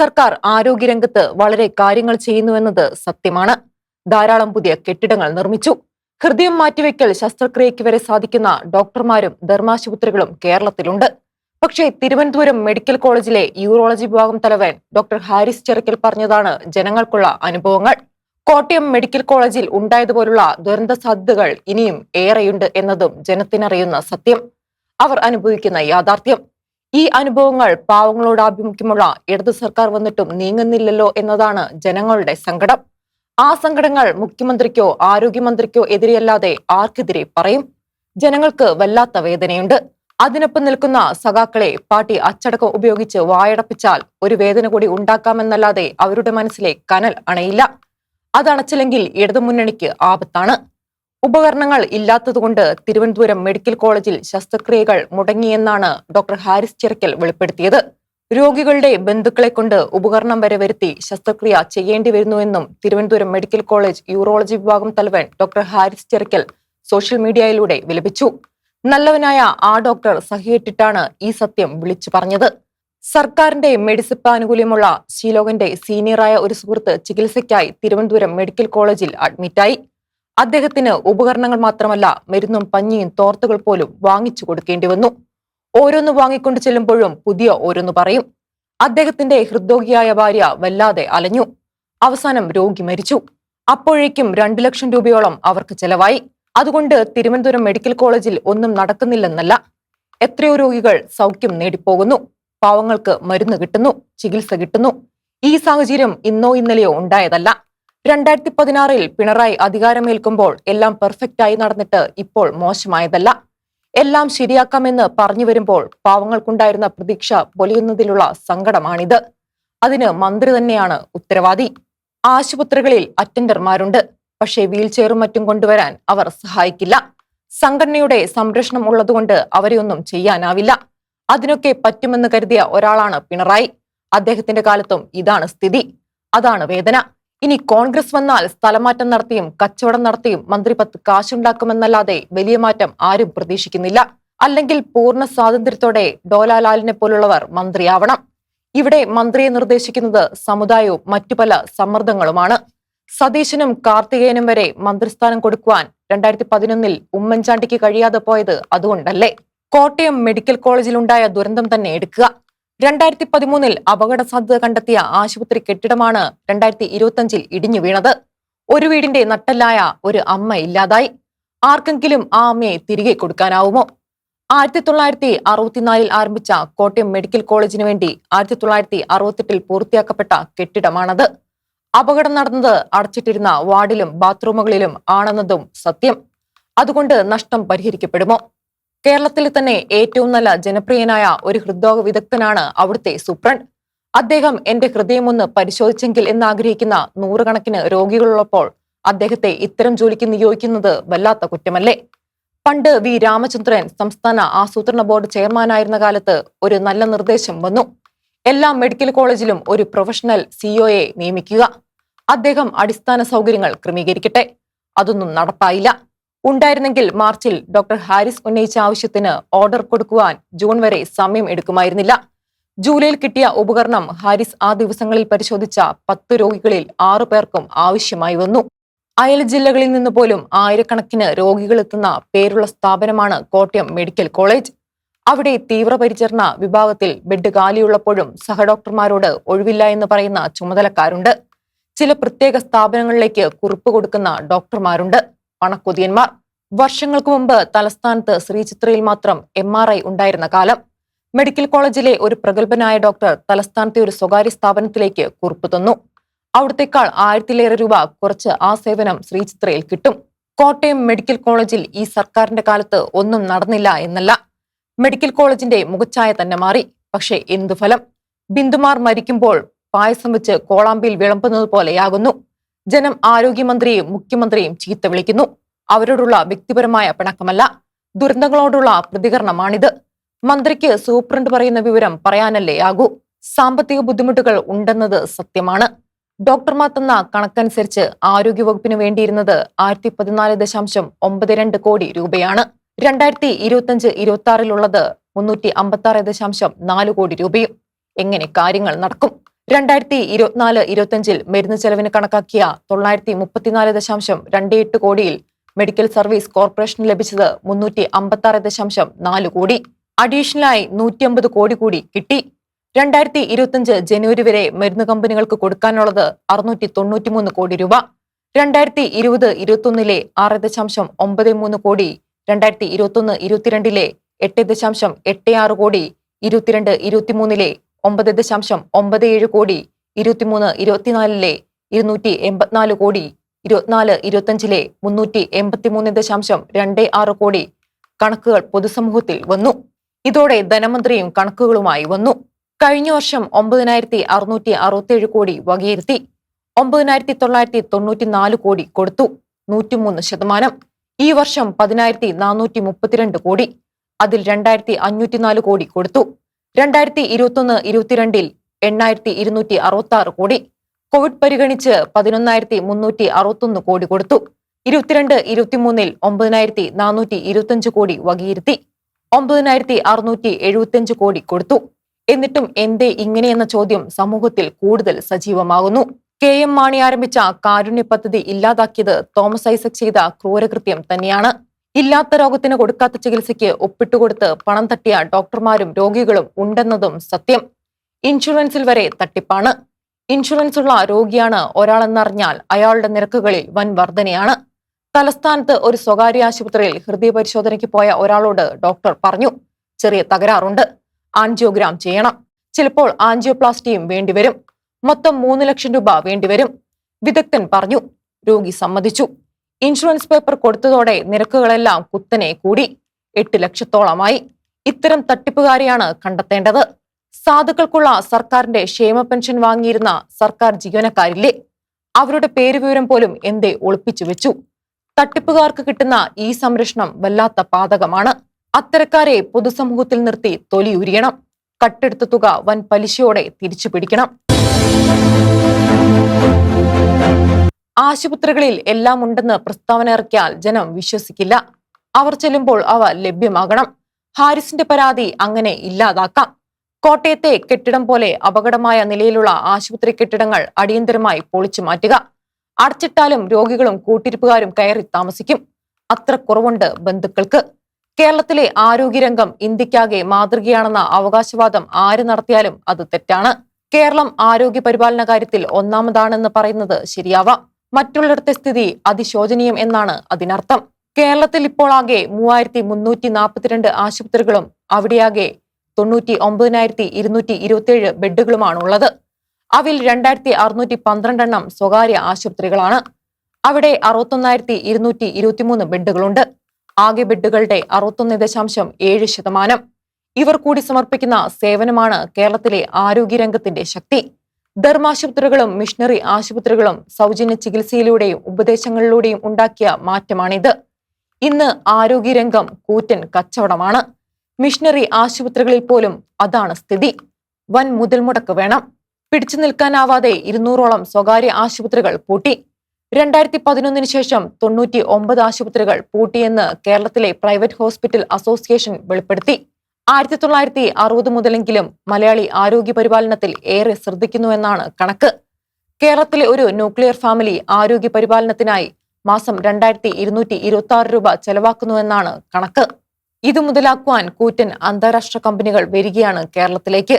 സർക്കാർ ആരോഗ്യരംഗത്ത് വളരെ കാര്യങ്ങൾ ചെയ്യുന്നുവെന്നത് സത്യമാണ്. ധാരാളം പുതിയ കെട്ടിടങ്ങൾ നിർമ്മിച്ചു. ഹൃദയം മാറ്റിവെക്കൽ ശസ്ത്രക്രിയയ്ക്ക് വരെ സാധിക്കുന്ന ഡോക്ടർമാരും ധർമാശുപത്രികളും കേരളത്തിലുണ്ട്. പക്ഷേ തിരുവനന്തപുരം മെഡിക്കൽ കോളേജിലെ യൂറോളജി വിഭാഗം തലവൻ ഡോക്ടർ ഹാരിസ് ചെറുക്കൽ പറഞ്ഞതാണ് ജനങ്ങൾക്കുള്ള അനുഭവങ്ങൾ. കോട്ടയം മെഡിക്കൽ കോളേജിൽ ഉണ്ടായതുപോലുള്ള ദുരന്ത സാധ്യതകൾ ഇനിയും ഏറെയുണ്ട് എന്നതും ജനത്തിനറിയുന്ന സത്യം. അവർ അനുഭവിക്കുന്ന യാഥാർത്ഥ്യം. ഈ അനുഭവങ്ങൾ പാവങ്ങളോട് ആഭിമുഖ്യമുള്ള ഇടതു സർക്കാർ വന്നിട്ടും നീങ്ങുന്നില്ലല്ലോ എന്നതാണ് ജനങ്ങളുടെ സങ്കടം. ആ സങ്കടങ്ങൾ മുഖ്യമന്ത്രിക്കോ ആരോഗ്യമന്ത്രിക്കോ എതിരെയല്ലാതെ ആർക്കെതിരെ പറയും? ജനങ്ങൾക്ക് വല്ലാത്ത വേദനയുണ്ട്. അതിനൊപ്പം നിൽക്കുന്ന സഖാക്കളെ പാർട്ടി അച്ചടക്കം ഉപയോഗിച്ച് വായടപ്പിച്ചാൽ ഒരു വേദന കൂടി ഉണ്ടാക്കാമെന്നല്ലാതെ അവരുടെ മനസ്സിലെ കനൽ അണയില്ല. അതണച്ചില്ലെങ്കിൽ ഇടതുമുന്നണിക്ക് ആപത്താണ്. ഉപകരണങ്ങൾ ഇല്ലാത്തതുകൊണ്ട് തിരുവനന്തപുരം മെഡിക്കൽ കോളേജിൽ ശസ്ത്രക്രിയകൾ മുടങ്ങിയെന്നാണ് ഡോക്ടർ ഹാരിസ് ചിറക്കൽ വെളിപ്പെടുത്തിയത്. രോഗികളുടെ ബന്ധുക്കളെ കൊണ്ട് ഉപകരണം വരെ വരുത്തി ശസ്ത്രക്രിയ ചെയ്യേണ്ടി വരുന്നുവെന്നും തിരുവനന്തപുരം മെഡിക്കൽ കോളേജ് യൂറോളജി വിഭാഗം തലവൻ ഡോക്ടർ ഹാരിസ് ചിറക്കൽ സോഷ്യൽ മീഡിയയിലൂടെ വിലപിച്ചു. നല്ലവനായ ആ ഡോക്ടർ സഹിയിട്ടിട്ടാണ് ഈ സത്യം വിളിച്ചു പറഞ്ഞത്. സർക്കാരിന്റെ മെഡിസിപ്പ് ആനുകൂല്യമുള്ള ശീലോകന്റെ സീനിയറായ ഒരു സുഹൃത്ത് ചികിത്സയ്ക്കായി തിരുവനന്തപുരം മെഡിക്കൽ കോളേജിൽ അഡ്മിറ്റായി. അദ്ദേഹത്തിന് ഉപകരണങ്ങൾ മാത്രമല്ല മരുന്നും പഞ്ഞിയും തോർത്തുകൾ പോലും വാങ്ങിച്ചു കൊടുക്കേണ്ടി വന്നു. ഓരോന്ന് വാങ്ങിക്കൊണ്ട് ചെല്ലുമ്പോഴും പുതിയ ഓരോന്ന് പറയും. അദ്ദേഹത്തിന്റെ ഹൃദ്രോഗിയായ ഭാര്യ വല്ലാതെ അലഞ്ഞു. അവസാനം രോഗി മരിച്ചു. അപ്പോഴേക്കും രണ്ടു ലക്ഷം രൂപയോളം അവർക്ക് ചെലവായി. അതുകൊണ്ട് തിരുവനന്തപുരം മെഡിക്കൽ കോളേജിൽ ഒന്നും നടക്കുന്നില്ലെന്നല്ല. എത്രയോ രോഗികൾ സൗഖ്യം നേടിപ്പോകുന്നു. പാവങ്ങൾക്ക് മരുന്ന് കിട്ടുന്നു ചികിത്സ കിട്ടുന്നു. ഈ സാഹചര്യം ഇന്നോ ഇന്നലെയോ ഉണ്ടായതല്ല. രണ്ടായിരത്തി പതിനാറിൽ പിണറായി അധികാരമേൽക്കുമ്പോൾ എല്ലാം പെർഫെക്റ്റ് ആയി നടന്നിട്ട് ഇപ്പോൾ മോശമായതല്ല. എല്ലാം ശരിയാക്കാമെന്ന് പറഞ്ഞു വരുമ്പോൾ പാവങ്ങൾക്കുണ്ടായിരുന്ന പ്രതീക്ഷ പൊലിയുന്നതിലുള്ള സങ്കടമാണിത്. അതിന് മന്ത്രി തന്നെയാണ് ഉത്തരവാദി. ആശുപത്രികളിൽ അറ്റൻഡർമാരുണ്ട് പക്ഷേ വീൽചെയറും മറ്റും കൊണ്ടുവരാൻ അവർ സഹായിക്കില്ല. സംഘടനയുടെ സംരക്ഷണം ഉള്ളതുകൊണ്ട് അവരെയൊന്നും ചെയ്യാനാവില്ല. അതിനൊക്കെ പറ്റുമെന്ന് കരുതിയ ഒരാളാണ് പിണറായി. അദ്ദേഹത്തിന്റെ കാലത്തും ഇതാണ് സ്ഥിതി. അതാണ് വേദന. ഇനി കോൺഗ്രസ് വന്നാൽ സ്ഥലമാറ്റം നടത്തിയും കച്ചവടം നടത്തിയും മന്ത്രി പത്ത് കാശുണ്ടാക്കുമെന്നല്ലാതെ വലിയ മാറ്റം ആരും പ്രതീക്ഷിക്കുന്നില്ല. അല്ലെങ്കിൽ പൂർണ സ്വാതന്ത്ര്യത്തോടെ ഡോലാലാലിനെ പോലുള്ളവർ മന്ത്രിയാവണം. ഇവിടെ മന്ത്രിയെ നിർദ്ദേശിക്കുന്നത് സമുദായവും മറ്റു പല സമ്മർദ്ദങ്ങളുമാണ്. സതീശനും കാർത്തികേയനും വരെ മന്ത്രിസ്ഥാനം കൊടുക്കുവാൻ രണ്ടായിരത്തി പതിനൊന്നിൽ ഉമ്മൻചാണ്ടിക്ക് കഴിയാതെ പോയത് അതുകൊണ്ടല്ലേ. കോട്ടയം മെഡിക്കൽ കോളേജിലുണ്ടായ ദുരന്തം തന്നെ എടുക്കുക. രണ്ടായിരത്തി പതിമൂന്നിൽ അപകട സാധ്യത കണ്ടെത്തിയ ആശുപത്രി കെട്ടിടമാണ് രണ്ടായിരത്തി ഇരുപത്തിയഞ്ചിൽ ഇടിഞ്ഞു വീണത്. ഒരു വീടിന്റെ നട്ടല്ലായ ഒരു അമ്മ ഇല്ലാതായി. ആർക്കെങ്കിലും ആ അമ്മയെ തിരികെ കൊടുക്കാനാവുമോ? ആയിരത്തി തൊള്ളായിരത്തി അറുപത്തിനാലിൽ ആരംഭിച്ച കോട്ടയം മെഡിക്കൽ കോളേജിന് വേണ്ടി ആയിരത്തി തൊള്ളായിരത്തി അറുപത്തെട്ടിൽ പൂർത്തിയാക്കപ്പെട്ട കെട്ടിടമാണത്. അപകടം നടന്നത് അടച്ചിട്ടിരുന്ന വാർഡിലും ബാത്റൂമുകളിലും ആണെന്നതും സത്യം. അതുകൊണ്ട് നഷ്ടം പരിഹരിക്കപ്പെടുമോ? കേരളത്തിൽ തന്നെ ഏറ്റവും നല്ല ജനപ്രിയനായ ഒരു ഹൃദ്രോഗ വിദഗ്ധനാണ് അവിടുത്തെ സൂപ്രണ്ട് അദ്ദേഹം എന്റെ ഹൃദയമൊന്ന് പരിശോധിച്ചെങ്കിൽ എന്നാഗ്രഹിക്കുന്ന നൂറുകണക്കിന് രോഗികളുള്ളപ്പോൾ അദ്ദേഹത്തെ ഇത്തരം ജോലിക്ക് നിയോഗിക്കുന്നത് വല്ലാത്ത കുറ്റമല്ലേ? പണ്ട് വി. രാമചന്ദ്രൻ സംസ്ഥാന ആസൂത്രണ ബോർഡ് ചെയർമാനായിരുന്ന കാലത്ത് ഒരു നല്ല നിർദ്ദേശം വന്നു. എല്ലാ മെഡിക്കൽ കോളേജിലും ഒരു പ്രൊഫഷണൽ സിഒയെ നിയമിക്കുക. അദ്ദേഹം അടിസ്ഥാന സൗകര്യങ്ങൾ ക്രമീകരിക്കട്ടെ. അതൊന്നും നടപ്പായില്ല. ഉണ്ടായിരുന്നെങ്കിൽ മാർച്ചിൽ ഡോക്ടർ ഹാരിസ് ഉന്നയിച്ച ആവശ്യത്തിന് ഓർഡർ കൊടുക്കുവാൻ ജൂൺ വരെ സമയം എടുക്കുമായിരുന്നില്ല. ജൂലൈയിൽ കിട്ടിയ ഉപകരണം ഹാരിസ് ആ ദിവസങ്ങളിൽ പരിശോധിച്ച പത്ത് രോഗികളിൽ ആറു പേർക്കും ആവശ്യമായി വന്നു. അയൽ ജില്ലകളിൽ നിന്ന് പോലും ആയിരക്കണക്കിന് രോഗികൾ എത്തുന്ന പേരുള്ള സ്ഥാപനമാണ് കോട്ടയം മെഡിക്കൽ കോളേജ്. അവിടെ തീവ്രപരിചരണ വിഭാഗത്തിൽ ബെഡ് കാലിയുള്ളപ്പോഴും സഹഡോക്ടർമാരോട് ഒഴിവില്ല എന്ന് പറയുന്ന ചുമതലക്കാരുണ്ട്. ചില പ്രത്യേക സ്ഥാപനങ്ങളിലേക്ക് കുറിപ്പ് കൊടുക്കുന്ന ഡോക്ടർമാരുണ്ട്. പണക്കൊതിയന്മാർ വർഷങ്ങൾക്ക് മുമ്പ് തലസ്ഥാനത്ത് ശ്രീചിത്രയിൽ മാത്രം എം ആർ ഐ ഉണ്ടായിരുന്ന കാലം മെഡിക്കൽ കോളേജിലെ ഒരു പ്രഗത്ഭനായ ഡോക്ടർ തലസ്ഥാനത്തെ ഒരു സ്വകാര്യ സ്ഥാപനത്തിലേക്ക് കുറിപ്പ് തന്നു. അവിടത്തേക്കാൾ ആയിരത്തിലേറെ രൂപ കുറച്ച് ആ സേവനം ശ്രീചിത്രയിൽ കിട്ടും. കോട്ടയം മെഡിക്കൽ കോളേജിൽ ഈ സർക്കാരിന്റെ കാലത്ത് ഒന്നും നടന്നില്ല എന്നല്ല. മെഡിക്കൽ കോളേജിന്റെ മുഖച്ഛായ തന്നെ മാറി. പക്ഷേ എന്തു ഫലം? ബിന്ദുമാർ മരിക്കുമ്പോൾ പായസം വെച്ച് കോളാമ്പിയിൽ വിളമ്പുന്നത് പോലെയാകുന്നു. ജനം ആരോഗ്യമന്ത്രിയെയും മുഖ്യമന്ത്രിയും ചീത്ത വിളിക്കുന്നു. അവരോടുള്ള വ്യക്തിപരമായ പിണക്കമല്ല ദുരന്തങ്ങളോടുള്ള പ്രതികരണമാണിത്. മന്ത്രിക്ക് സൂപ്രണ്ട് പറയുന്ന വിവരം പറയാനല്ലേ ആകൂ. സാമ്പത്തിക ബുദ്ധിമുട്ടുകൾ ഉണ്ടെന്നത് സത്യമാണ്. ഡോക്ടർമാർ തന്ന കണക്കനുസരിച്ച് ആരോഗ്യവകുപ്പിന് വേണ്ടിയിരുന്നത് ആയിരത്തി പതിനാല് ദശാംശം ഒമ്പത് രണ്ട് കോടി രൂപയാണ്. രണ്ടായിരത്തി ഇരുപത്തിയഞ്ച് ഇരുപത്തി ആറിലുള്ളത് മുന്നൂറ്റി അമ്പത്തി ആറ് ദശാംശം നാല് കോടി രൂപയും. എങ്ങനെ കാര്യങ്ങൾ നടക്കും? രണ്ടായിരത്തി ഇരുപത്തിനാല് ഇരുപത്തിയഞ്ചിൽ മരുന്ന് ചെലവിന് കണക്കാക്കിയ തൊള്ളായിരത്തി മുപ്പത്തിനാല് ദശാംശം രണ്ട് എട്ട് കോടിയിൽ മെഡിക്കൽ സർവീസ് കോർപ്പറേഷന് ലഭിച്ചത് മുന്നൂറ്റി അമ്പത്തി ആറ് ദശാംശം നാല് കോടി. അഡീഷണലായി നൂറ്റി അമ്പത് കോടി കൂടി കിട്ടി. രണ്ടായിരത്തി ഇരുപത്തിയഞ്ച് ജനുവരി വരെ മരുന്ന് കമ്പനികൾക്ക് കൊടുക്കാനുള്ളത് അറുന്നൂറ്റി തൊണ്ണൂറ്റിമൂന്ന് കോടി രൂപ. രണ്ടായിരത്തി ഇരുപത് ഇരുപത്തൊന്നിലെ ആറ് ദശാംശം ഒമ്പത് മൂന്ന് കോടി രണ്ടായിരത്തി ഇരുപത്തൊന്ന് ഇരുപത്തിരണ്ടിലെ എട്ട് ദശാംശം എട്ട് ആറ് കോടി ഇരുപത്തിരണ്ട് ഇരുപത്തിമൂന്നിലെ ഒമ്പത് ദശാംശം ഒമ്പത് ഏഴ് കോടി ഇരുപത്തിമൂന്ന് ഇരുപത്തിനാലിലെ ഇരുന്നൂറ്റി എൺപത്തിനാല് കോടി ഇരുപത്തിനാല് ഇരുപത്തഞ്ചിലെ മുന്നൂറ്റി എൺപത്തിമൂന്ന് ദശാംശം രണ്ട് ആറ് കോടി കണക്കുകൾ പൊതുസമൂഹത്തിൽ വന്നു. ഇതോടെ ധനമന്ത്രിയും കണക്കുകളുമായി വന്നു. കഴിഞ്ഞ വർഷം ഒമ്പതിനായിരത്തി അറുന്നൂറ്റി അറുപത്തിയേഴ് കോടി വകയിരുത്തി. ഒമ്പതിനായിരത്തി തൊള്ളായിരത്തി തൊണ്ണൂറ്റി നാല് കോടി കൊടുത്തു. നൂറ്റിമൂന്ന് ശതമാനം. ഈ വർഷം പതിനായിരത്തി നാനൂറ്റി മുപ്പത്തിരണ്ട് കോടി. അതിൽ രണ്ടായിരത്തി അഞ്ഞൂറ്റിനാല് കോടി കൊടുത്തു. രണ്ടായിരത്തി ഇരുപത്തൊന്ന് ഇരുപത്തിരണ്ടിൽ എണ്ണായിരത്തി ഇരുന്നൂറ്റി അറുപത്തി ആറ് കോടി. കോവിഡ് പരിഗണിച്ച് പതിനൊന്നായിരത്തി മുന്നൂറ്റി അറുപത്തൊന്ന് കോടി കൊടുത്തു. ഇരുപത്തിരണ്ട് ഇരുപത്തിമൂന്നിൽ ഒമ്പതിനായിരത്തി നാനൂറ്റി ഇരുപത്തിയഞ്ച് കോടി വകയിരുത്തി. ഒമ്പതിനായിരത്തി അറുന്നൂറ്റി എഴുപത്തിയഞ്ച് കോടി കൊടുത്തു. എന്നിട്ടും എന്തേ ഇങ്ങനെയെന്ന ചോദ്യം സമൂഹത്തിൽ കൂടുതൽ സജീവമാകുന്നു. കെ എം മാണി ആരംഭിച്ച കാരുണ്യ പദ്ധതി ഇല്ലാതാക്കിയത് തോമസ് ഐസക് ചെയ്ത ക്രൂരകൃത്യം തന്നെയാണ്. ഇല്ലാത്ത രോഗത്തിന് കൊടുക്കാത്ത ചികിത്സയ്ക്ക് ഒപ്പിട്ടുകൊടുത്ത് പണം തട്ടിയ ഡോക്ടർമാരും രോഗികളും ഉണ്ടെന്നതും സത്യം. ഇൻഷുറൻസിൽ വരെ തട്ടിപ്പാണ്. ഇൻഷുറൻസ് ഉള്ള രോഗിയാണ് ഒരാളെന്നറിഞ്ഞാൽ അയാളുടെ നിരക്കുകളിൽ വൻ വർധനയാണ്. തലസ്ഥാനത്ത് ഒരു സ്വകാര്യ ആശുപത്രിയിൽ ഹൃദയ പരിശോധനയ്ക്ക് പോയ ഒരാളോട് ഡോക്ടർ പറഞ്ഞു ചെറിയ തകരാറുണ്ട്. ആൻജിയോഗ്രാം ചെയ്യണം. ചിലപ്പോൾ ആൻജിയോപ്ലാസ്റ്റിയും വേണ്ടിവരും. മൊത്തം മൂന്ന് ലക്ഷം രൂപ വേണ്ടിവരും. വിദഗ്ധൻ പറഞ്ഞു രോഗി സമ്മതിച്ചു. ഇൻഷുറൻസ് പേപ്പർ കൊടുത്തതോടെ നിരക്കുകളെല്ലാം കുത്തനെ കൂടി. എട്ട് ലക്ഷത്തോളമായി. ഇത്തരം തട്ടിപ്പുകാരെയാണ് കണ്ടെത്തേണ്ടത്. സാധുക്കൾക്കുള്ള സർക്കാരിന്റെ ക്ഷേമ പെൻഷൻ വാങ്ങിയിരുന്ന സർക്കാർ ജീവനക്കാരില്ലേ? അവരുടെ പേരുവിവരം പോലും എന്തേ ഒളിപ്പിച്ചു വെച്ചു? തട്ടിപ്പുകാർക്ക് കിട്ടുന്ന ഈ സംരക്ഷണം വല്ലാത്ത പാതകമാണ്. അത്തരക്കാരെ പൊതുസമൂഹത്തിൽ നിർത്തി തൊലിയുരിയണം കട്ടെടുത്ത തുക വൻ പലിശയോടെ തിരിച്ചു പിടിക്കണം. ആശുപത്രികളിൽ എല്ലാം ഉണ്ടെന്ന് പ്രസ്താവന ഇറക്കിയാൽ ജനം വിശ്വസിക്കില്ല. അവർ ചെല്ലുമ്പോൾ അവ ലഭ്യമാകണം. ഹാരിസിന്റെ പരാതി അങ്ങനെ ഇല്ലാതാക്കാം. കോട്ടയത്തെ കെട്ടിടം പോലെ അപകടമായ നിലയിലുള്ള ആശുപത്രി കെട്ടിടങ്ങൾ അടിയന്തരമായി പൊളിച്ചു മാറ്റുക. അടച്ചിട്ടാലും രോഗികളും കൂട്ടിരിപ്പുകാരും കയറി താമസിക്കും. അത്ര കുറവുണ്ട് ബന്ധുക്കൾക്ക്. കേരളത്തിലെ ആരോഗ്യരംഗം ഇന്ത്യക്കാകെ മാതൃകയാണെന്ന അവകാശവാദം ആര് നടത്തിയാലും അത് തെറ്റാണ്. കേരളം ആരോഗ്യ പരിപാലന കാര്യത്തിൽ ഒന്നാമതാണെന്ന് പറയുന്നത് ശരിയാവാം. മറ്റുള്ളിടത്തെ സ്ഥിതി അതിശോചനീയം എന്നാണ് അതിനർത്ഥം. കേരളത്തിൽ ഇപ്പോൾ ആകെ മൂവായിരത്തി മുന്നൂറ്റി നാൽപ്പത്തിരണ്ട് ആശുപത്രികളും അവിടെയാകെ തൊണ്ണൂറ്റി ഒമ്പതിനായിരത്തി ഇരുന്നൂറ്റി ഇരുപത്തിയേഴ് ബെഡുകളുമാണ് ഉള്ളത് അവയിൽ രണ്ടായിരത്തി അറുന്നൂറ്റി പന്ത്രണ്ടെണ്ണം സ്വകാര്യ ആശുപത്രികളാണ്. അവിടെ അറുപത്തൊന്നായിരത്തി ഇരുന്നൂറ്റി ഇരുപത്തിമൂന്ന് ബെഡുകളുണ്ട്. ആകെ ബെഡുകളുടെ അറുപത്തൊന്ന് ദശാംശം ഏഴ് ശതമാനം. ഇവർ കൂടി സമർപ്പിക്കുന്ന സേവനമാണ് കേരളത്തിലെ ആരോഗ്യരംഗത്തിന്റെ ശക്തി. ധർമാശുപത്രികളും മിഷണറി ആശുപത്രികളും സൗജന്യ ചികിത്സയിലൂടെയും ഉപദേശങ്ങളിലൂടെയും ഉണ്ടാക്കിയ മാറ്റമാണിത്. ഇന്ന് ആരോഗ്യരംഗം കൂറ്റൻ കച്ചവടമാണ്. മിഷണറി ആശുപത്രികളിൽ പോലും അതാണ് സ്ഥിതി. വൻ മുതൽ മുടക്ക് വേണം. പിടിച്ചു നിൽക്കാനാവാതെ ഇരുന്നൂറോളം സ്വകാര്യ ആശുപത്രികൾ പൂട്ടി. രണ്ടായിരത്തി പതിനൊന്നിന് ശേഷം തൊണ്ണൂറ്റി ഒമ്പത് ആശുപത്രികൾ പൂട്ടിയെന്ന് കേരളത്തിലെ പ്രൈവറ്റ് ഹോസ്പിറ്റൽ അസോസിയേഷൻ വെളിപ്പെടുത്തി. ആയിരത്തി തൊള്ളായിരത്തി അറുപത് മുതലെങ്കിലും മലയാളി ആരോഗ്യ പരിപാലനത്തിൽ ഏറെ ശ്രദ്ധിക്കുന്നുവെന്നാണ് കണക്ക്. കേരളത്തിലെ ഒരു ന്യൂക്ലിയർ ഫാമിലി ആരോഗ്യ പരിപാലനത്തിനായി മാസം രണ്ടായിരത്തി ഇരുന്നൂറ്റി ഇരുപത്തി ആറ് രൂപ ചെലവാക്കുന്നുവെന്നാണ് കണക്ക്. ഇത് മുതലാക്കുവാൻ കൂറ്റൻ അന്താരാഷ്ട്ര കമ്പനികൾ വരികയാണ് കേരളത്തിലേക്ക്.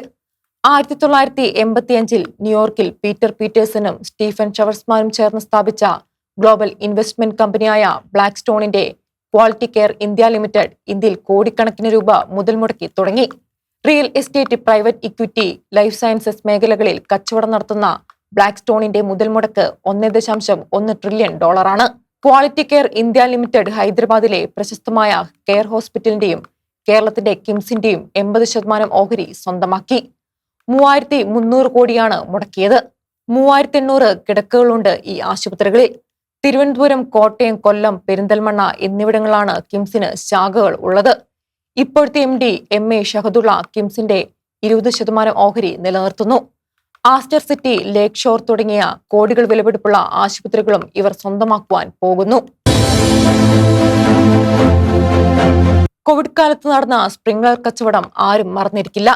ആയിരത്തി തൊള്ളായിരത്തി എൺപത്തിയഞ്ചിൽ ന്യൂയോർക്കിൽ പീറ്റർ പീറ്റേഴ്സനും സ്റ്റീഫൻ ഷവർസ്മാനും ചേർന്ന് സ്ഥാപിച്ച ഗ്ലോബൽ ഇൻവെസ്റ്റ്മെന്റ് കമ്പനിയായ ബ്ലാക്ക് സ്റ്റോണിന്റെ ക്വാളിറ്റി കെയർ ഇന്ത്യ ലിമിറ്റഡ് ഇന്ത്യയിൽ കോടിക്കണക്കിന് രൂപ മുതൽ മുടക്കി തുടങ്ങി. Real estate private equity life sciences മേഖലകളിൽ കച്ചവടം നടത്തുന്ന ബ്ലാക്ക് സ്റ്റോണിന്റെ മുതൽ മുടക്ക് ഒന്ന് ദശാംശം ഒന്ന് ട്രില്യൺ ഡോളറാണ്. ക്വാളിറ്റി കെയർ ഇന്ത്യ ലിമിറ്റഡ് ഹൈദരാബാദിലെ പ്രശസ്തമായ കെയർ ഹോസ്പിറ്റലിന്റെയും കേരളത്തിന്റെ കിംസിന്റെയും എൺപത് ശതമാനം ഓഹരി സ്വന്തമാക്കി. മൂവായിരത്തി മുന്നൂറ് കോടിയാണ് മുടക്കിയത്. മൂവായിരത്തി എണ്ണൂറ് കിടക്കകളുണ്ട് ഈ ആശുപത്രികളിൽ. തിരുവനന്തപുരം കോട്ടയം കൊല്ലം പെരിന്തൽമണ്ണ എന്നിവിടങ്ങളാണ് കിംസിന് ശാഖകൾ ഉള്ളത്. ഇപ്പോഴത്തെ M D M A Shahadulla കിംസിന്റെ ഇരുപത് ശതമാനം ഓഹരി നിലനിർത്തുന്നു. ആസ്റ്റർ സിറ്റി ലേക്ക് ഷോർ തുടങ്ങിയ കോടികൾ വിലപിടിപ്പുള്ള ആശുപത്രികളും ഇവർ സ്വന്തമാക്കുവാൻ പോകുന്നു. കോവിഡ് കാലത്ത് നടന്ന സ്പ്രിംഗ്ലർ കച്ചവടം ആരും മറന്നിരിക്കില്ല.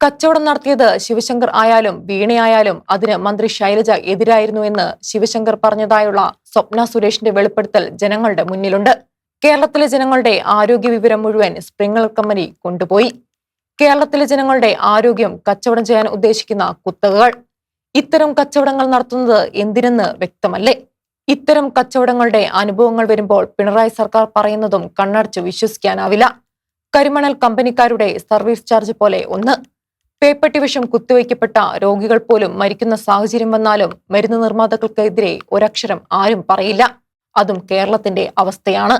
കച്ചവടം നടത്തിയത് ശിവശങ്കർ ആയാലും വീണയായാലും അതിന് മന്ത്രി ശൈലജ എതിരായിരുന്നു എന്ന് ശിവശങ്കർ പറഞ്ഞതായുള്ള സ്വപ്ന സുരേഷിന്റെ വെളിപ്പെടുത്തൽ ജനങ്ങളുടെ മുന്നിലുണ്ട്. കേരളത്തിലെ ജനങ്ങളുടെ ആരോഗ്യ വിവരം മുഴുവൻ സ്പ്രിംഗൾ കമ്പനി കൊണ്ടുപോയി. കേരളത്തിലെ ജനങ്ങളുടെ ആരോഗ്യം കച്ചവടം ചെയ്യാൻ ഉദ്ദേശിക്കുന്ന കുത്തകകൾ. ഇത്തരം കച്ചവടങ്ങൾ നടത്തുന്നത് എന്തിനെന്ന് വ്യക്തമല്ലേ? ഇത്തരം കച്ചവടങ്ങളുടെ അനുഭവങ്ങൾ വരുമ്പോൾ പിണറായി സർക്കാർ പറയുന്നതും കണ്ണടച്ച് വിശ്വസിക്കാനാവില്ല. കരിമണൽ കമ്പനിക്കാരുടെ സർവീസ് ചാർജ് പോലെ ഒന്ന്. പേപ്പട്ടി വിഷം കുത്തിവയ്ക്കപ്പെട്ട രോഗികൾ പോലും മരിക്കുന്ന സാഹചര്യം വന്നാലും മരുന്ന് നിർമ്മാതാക്കൾക്കെതിരെ ഒരക്ഷരം ആരും പറയില്ല. അതും കേരളത്തിന്റെ അവസ്ഥയാണ്.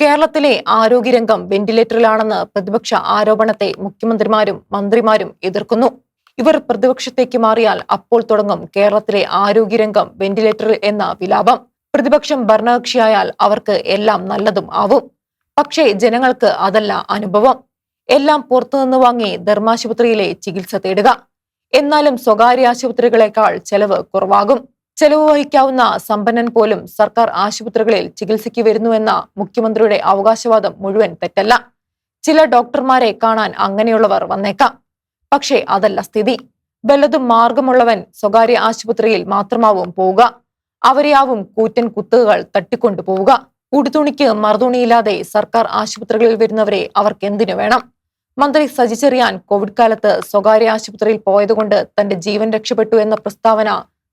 കേരളത്തിലെ ആരോഗ്യരംഗം വെന്റിലേറ്ററിലാണെന്ന് പ്രതിപക്ഷ ആരോപണത്തെ മുഖ്യമന്ത്രിമാരും മന്ത്രിമാരും എതിർക്കുന്നു. ഇവർ പ്രതിപക്ഷത്തേക്ക് മാറിയാൽ അപ്പോൾ തുടങ്ങും കേരളത്തിലെ ആരോഗ്യരംഗം വെന്റിലേറ്ററിൽ എന്ന വിലാപം. പ്രതിപക്ഷം ഭരണകക്ഷിയായാൽ അവർക്ക് എല്ലാം നല്ലതും ആവും. പക്ഷേ ജനങ്ങൾക്ക് അതല്ല അനുഭവം. എല്ലാം പുറത്തുനിന്ന് വാങ്ങി ധർമാശുപത്രിയിലെ ചികിത്സ തേടുക. എന്നാലും സ്വകാര്യ ആശുപത്രികളെക്കാൾ ചെലവ് കുറവാകും. ചെലവ് വഹിക്കാവുന്ന സമ്പന്നൻ പോലും സർക്കാർ ആശുപത്രികളിൽ ചികിത്സയ്ക്ക് വരുന്നുവെന്ന മുഖ്യമന്ത്രിയുടെ അവകാശവാദം മുഴുവൻ തെറ്റല്ല. ചില ഡോക്ടർമാരെ കാണാൻ അങ്ങനെയുള്ളവർ വന്നേക്കാം. പക്ഷേ അതല്ല സ്ഥിതി. വല്ലതും മാർഗമുള്ളവൻ സ്വകാര്യ ആശുപത്രിയിൽ മാത്രമാവും പോവുക. അവരെയാവും കൂറ്റൻ കുത്തുകൾ തട്ടിക്കൊണ്ടു പോവുക ഉടുതുണിക്ക് മറുതുണിയില്ലാതെ സർക്കാർ ആശുപത്രികളിൽ വരുന്നവരെ അവർക്ക് എന്തിനു വേണം? മന്ത്രി സജി ചെറിയാൻ കോവിഡ് കാലത്ത് സ്വകാര്യ ആശുപത്രിയിൽ പോയതുകൊണ്ട് തന്റെ ജീവൻ രക്ഷപ്പെട്ടു എന്ന പ്രസ്താവന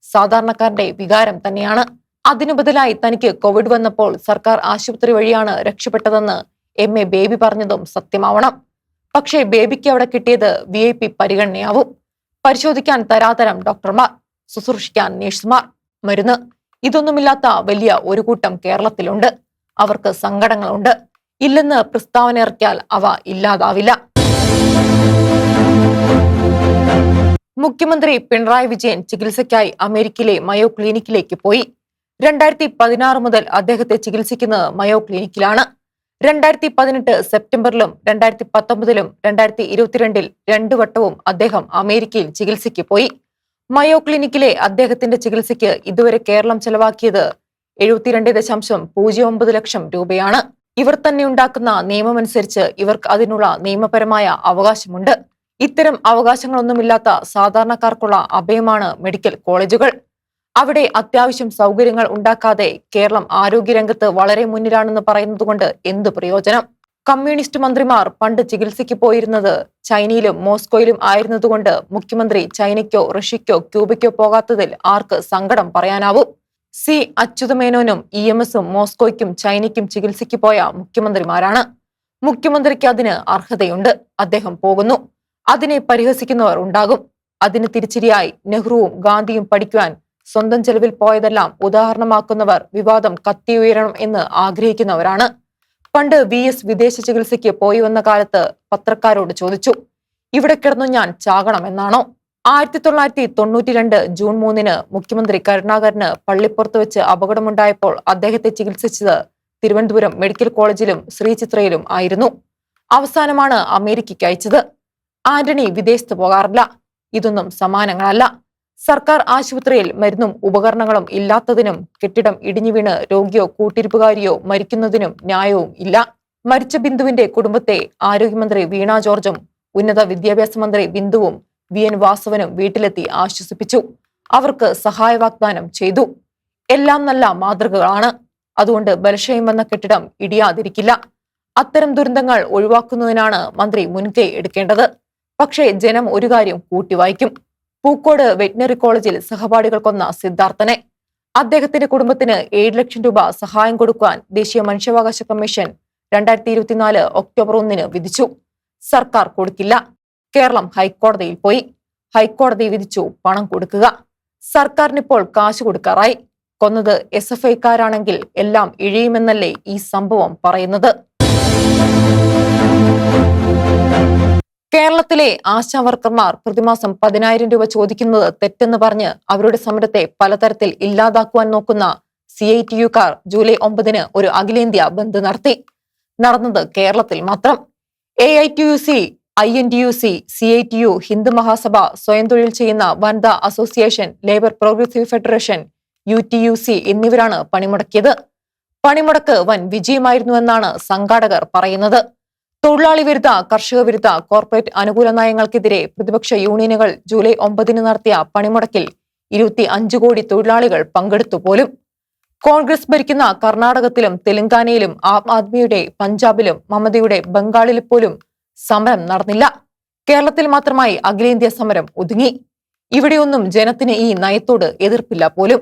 സാധാരണക്കാരന്റെ വികാരം തന്നെയാണ്. അതിനു ബദലായി തനിക്ക് കോവിഡ് വന്നപ്പോൾ സർക്കാർ ആശുപത്രി വഴിയാണ് രക്ഷപ്പെട്ടതെന്ന് എം. എ. ബേബി പറഞ്ഞതും സത്യമാവണം. പക്ഷേ ബേബിക്ക് അവിടെ കിട്ടിയത് വി. ഐ. പി പരിഗണനയാവും. പരിശോധിക്കാൻ തരാതരം ഡോക്ടർമാർ ശുശ്രൂഷിക്കാൻ നഴ്സുമാർ. മരുന്ന്. ഇതൊന്നുമില്ലാത്ത വലിയ ഒരു കൂട്ടം കേരളത്തിലുണ്ട്. അവർക്ക് സങ്കടങ്ങളുണ്ട്. ഇല്ലെന്ന് പ്രസ്താവന ഇറക്കിയാൽ അവ ഇല്ലാതാവില്ല. മുഖ്യമന്ത്രി പിണറായി വിജയൻ ചികിത്സയ്ക്കായി അമേരിക്കയിലെ മയോ ക്ലിനിക്കിലേക്ക് പോയി. രണ്ടായിരത്തി പതിനാറ് മുതൽ അദ്ദേഹത്തെ ചികിത്സിക്കുന്നത് മയോ ക്ലിനിക്കിലാണ്. രണ്ടായിരത്തി പതിനെട്ട് സെപ്റ്റംബറിലും രണ്ടായിരത്തി പത്തൊമ്പതിലും രണ്ടായിരത്തി ഇരുപത്തിരണ്ടിൽ രണ്ടു വട്ടവും അദ്ദേഹം അമേരിക്കയിൽ ചികിത്സയ്ക്ക് പോയി. മയോ ക്ലിനിക്കിലെ അദ്ദേഹത്തിന്റെ ചികിത്സയ്ക്ക് ഇതുവരെ കേരളം ചെലവാക്കിയത് എഴുപത്തിരണ്ട് ദശാംശം പൂജ്യം ഒമ്പത് ലക്ഷം രൂപയാണ്. ഇവർ തന്നെ ഉണ്ടാക്കുന്ന നിയമമനുസരിച്ച് ഇവർക്ക് അതിനുള്ള നിയമപരമായ അവകാശമുണ്ട്. ഇത്തരം അവകാശങ്ങളൊന്നുമില്ലാത്ത സാധാരണക്കാർക്കുള്ള അഭയമാണ് മെഡിക്കൽ കോളേജുകൾ. അവിടെ അത്യാവശ്യം സൗകര്യങ്ങൾ ഉണ്ടാക്കാതെ കേരളം ആരോഗ്യരംഗത്ത് വളരെ മുന്നിലാണെന്ന് പറയുന്നതുകൊണ്ട് എന്ത് പ്രയോജനം? കമ്മ്യൂണിസ്റ്റ് മന്ത്രിമാർ പണ്ട് ചികിത്സയ്ക്ക് പോയിരുന്നത് ചൈനയിലും മോസ്കോയിലും ആയിരുന്നതുകൊണ്ട് മുഖ്യമന്ത്രി ചൈനയ്ക്കോ റഷ്യയ്ക്കോ ക്യൂബയ്ക്കോ പോകാത്തതിൽ ആർക്ക് സങ്കടം പറയാനാവും? സി അച്യുതമേനോനും ഇ എം എസും മോസ്കോയ്ക്കും ചൈനയ്ക്കും ചികിത്സയ്ക്ക് പോയ മുഖ്യമന്ത്രിമാരാണ്. മുഖ്യമന്ത്രിക്ക് അതിന് അർഹതയുണ്ട്. അദ്ദേഹം പോകുന്നു. അതിനെ പരിഹസിക്കുന്നവർ ഉണ്ടാകും. അതിന് തിരിച്ചിരിയായി നെഹ്റുവും ഗാന്ധിയും പഠിക്കുവാൻ സ്വന്തം ചെലവിൽ പോയതെല്ലാം ഉദാഹരണമാക്കുന്നവർ വിവാദം കത്തിയുയരണം എന്ന് ആഗ്രഹിക്കുന്നവരാണ്. പണ്ട് വി എസ് വിദേശ ചികിത്സയ്ക്ക് പോയി വന്ന കാലത്ത് പത്രക്കാരോട് ചോദിച്ചു ഇവിടെ കിടന്നു ഞാൻ ചാകണമെന്നാണോ? ആയിരത്തി തൊള്ളായിരത്തി തൊണ്ണൂറ്റി രണ്ട് ജൂൺ മൂന്നിന് മുഖ്യമന്ത്രി കരുണാകരന് പള്ളിപ്പുറത്ത് വെച്ച് അപകടമുണ്ടായപ്പോൾ അദ്ദേഹത്തെ ചികിത്സിച്ചത് തിരുവനന്തപുരം മെഡിക്കൽ കോളേജിലും ശ്രീചിത്രയിലും ആയിരുന്നു. അവസാനമാണ് അമേരിക്കയ്ക്ക് അയച്ചത്. ആന്റണി വിദേശത്ത് പോകാറില്ല. ഇതൊന്നും സമാനങ്ങളല്ല. സർക്കാർ ആശുപത്രിയിൽ മരുന്നും ഉപകരണങ്ങളും ഇല്ലാത്തതിനും കെട്ടിടം ഇടിഞ്ഞു വീണ് രോഗിയോ കൂട്ടിരിപ്പുകാരിയോ മരിക്കുന്നതിനും ന്യായവും ഇല്ല. മരിച്ച ബിന്ദുവിന്റെ കുടുംബത്തെ ആരോഗ്യമന്ത്രി വീണ ജോർജും ഉന്നത വിദ്യാഭ്യാസ മന്ത്രി ബിന്ദുവും വി എൻ വാസവനും വീട്ടിലെത്തി ആശ്വസിപ്പിച്ചു. അവർക്ക് സഹായ വാഗ്ദാനം ചെയ്തു. എല്ലാം നല്ല മാതൃകകളാണ്. അതുകൊണ്ട് ബലക്ഷയം വന്ന കെട്ടിടം ഇടിയാതിരിക്കില്ല. അത്തരം ദുരന്തങ്ങൾ ഒഴിവാക്കുന്നതിനാണ് മന്ത്രി മുൻകൈ എടുക്കേണ്ടത്. പക്ഷേ ജനം ഒരു കാര്യം കൂട്ടിവായിക്കും പൂക്കോട് വെറ്റിനറി കോളേജിൽ സഹപാഠികൾ കൊന്ന സിദ്ധാർത്ഥനെ. അദ്ദേഹത്തിന്റെ കുടുംബത്തിന് ഏഴ് ലക്ഷം രൂപ സഹായം കൊടുക്കുവാൻ ദേശീയ മനുഷ്യാവകാശ കമ്മീഷൻ രണ്ടായിരത്തി ഇരുപത്തിനാല് ഒക്ടോബർ ഒന്നിന് വിധിച്ചു. സർക്കാർ കൊടുക്കില്ല. കേരളം ഹൈക്കോടതിയിൽ പോയി. ഹൈക്കോടതി വിധിച്ചു പണം കൊടുക്കുക. സർക്കാരിനിപ്പോൾ കാശ് കൊടുക്കാറായി. കൊന്നത് എസ് എഫ് ഐക്കാരാണെങ്കിൽ എല്ലാം ഇഴയുമെന്നല്ലേ ഈ സംഭവം പറയുന്നത്. കേരളത്തിലെ ആശാവർക്കർമാർ പ്രതിമാസം പതിനായിരം രൂപ ചോദിക്കുന്നത് തെറ്റെന്ന് പറഞ്ഞ് അവരുടെ സമരത്തെ പലതരത്തിൽ ഇല്ലാതാക്കുവാൻ നോക്കുന്ന സി ഐ ടി യുക്കാർ ജൂലൈ ഒമ്പതിന് ഒരു അഖിലേന്ത്യാ ബന്ദ് നടത്തി. നടന്നത് കേരളത്തിൽ മാത്രം. A I T U C I N T U C C I T U Hindu Mahasabha സ്വയം തൊഴിൽ ചെയ്യുന്ന വനിതാ association labour progressive federation U T U C എന്നിവരാണ് പണിമുടക്കിയത്. പണിമുടക്ക് വൻ വിജയമായിരുന്നുവെന്നാണ് സംഘാടകർ പറയുന്നത്. തൊഴിലാളി വിരുദ്ധ കർഷക വിരുദ്ധ കോർപ്പറേറ്റ് അനുകൂല നയങ്ങൾക്കെതിരെ പ്രതിപക്ഷ യൂണിയനുകൾ ജൂലൈ ഒമ്പതിന് നടത്തിയ പണിമുടക്കിൽ ഇരുപത്തി അഞ്ച് കോടി തൊഴിലാളികൾ പങ്കെടുത്തു പോലും. കോൺഗ്രസ് ഭരിക്കുന്ന കർണാടകത്തിലും തെലങ്കാനയിലും ആം ആദ്മിയുടെ പഞ്ചാബിലും മമതയുടെ ബംഗാളിൽ പോലും സമരം നടന്നില്ല. കേരളത്തിൽ മാത്രമായി അഖിലേന്ത്യാ സമരം ഒതുങ്ങി. ഇവിടെയൊന്നും ജനത്തിന് ഈ നയത്തോട് എതിർപ്പില്ല പോലും.